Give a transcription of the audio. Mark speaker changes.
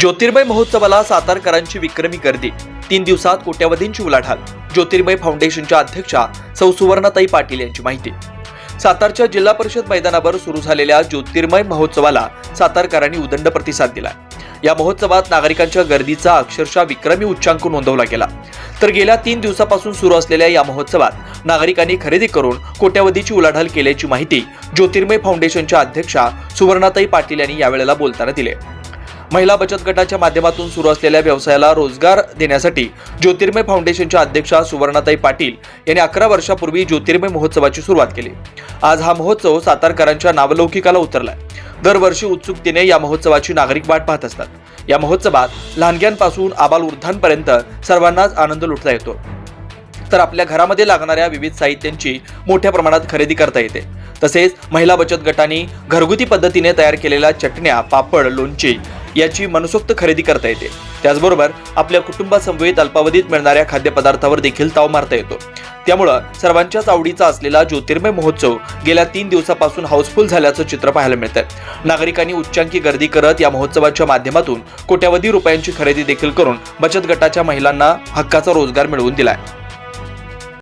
Speaker 1: ज्योतिर्मय महोत्सवाला सातारकरांची विक्रमी गर्दी. तीन दिवसात कोट्यवधींची उलाढाल. ज्योतिर्मय फाउंडेशनच्या अध्यक्षा सौ सुवर्णाताई पाटील यांची माहिती. सातारच्या जिल्हा परिषद मैदानावर सुरू झालेल्या ज्योतिर्मय महोत्सवाला सातारकरांनी उदंड प्रतिसाद दिला. या महोत्सवात नागरिकांच्या गर्दीचा अक्षरशः विक्रमी उच्चांक नोंदवला गेला. तर गेल्या तीन दिवसापासून सुरू असलेल्या या महोत्सवात नागरिकांनी खरेदी करून कोट्यवधीची उलाढाल केल्याची माहिती ज्योतिर्मय फाउंडेशनच्या अध्यक्षा सुवर्णाताई पाटील यांनी यावेळेला बोलताना दिली. महिला बचत गटाच्या माध्यमातून सुरू असलेल्या व्यवसायाला रोजगार देण्यासाठी ज्योतिर्मय फाउंडेशनच्या अध्यक्षा सुवर्णाताई पाटील यांनी अकरा वर्षापूर्वी ज्योतिर्मय महोत्सवाची सुरुवात केली. आज हा महोत्सव सातारकरांच्या नावलौकिकाला उतरलाय. दरवर्षी उत्सुकतेने या महोत्सवाची नागरिक वाट पाहत असतात. या महोत्सवात लहानग्यांपासून आबाल वृद्धांपर्यंत सर्वांनाच आनंद लुटता येतो. तर आपल्या घरामध्ये लागणाऱ्या विविध साहित्यांची मोठ्या प्रमाणात खरेदी करता येते. तसेच महिला बचत गटांनी घरगुती पद्धतीने तयार केलेल्या चटण्या पापड लोणची याची मनसोक्त खरेदी करता येते. त्याचबरोबर आपल्या कुटुंबासमवेत अल्पावधीत मिळणाऱ्या खाद्यपदार्थावर देखील ताव मारता येतो. त्यामुळं सर्वांच्याच आवडीचा असलेला ज्योतिर्मय महोत्सव गेल्या तीन दिवसापासून हाऊसफुल झाल्याचं चित्र पाहायला मिळतंय. नागरिकांनी उच्चांकी गर्दी करत या महोत्सवाच्या माध्यमातून कोट्यवधी रुपयांची खरेदी देखील करून बचत गटाच्या महिलांना हक्काचा रोजगार मिळवून दिलाय.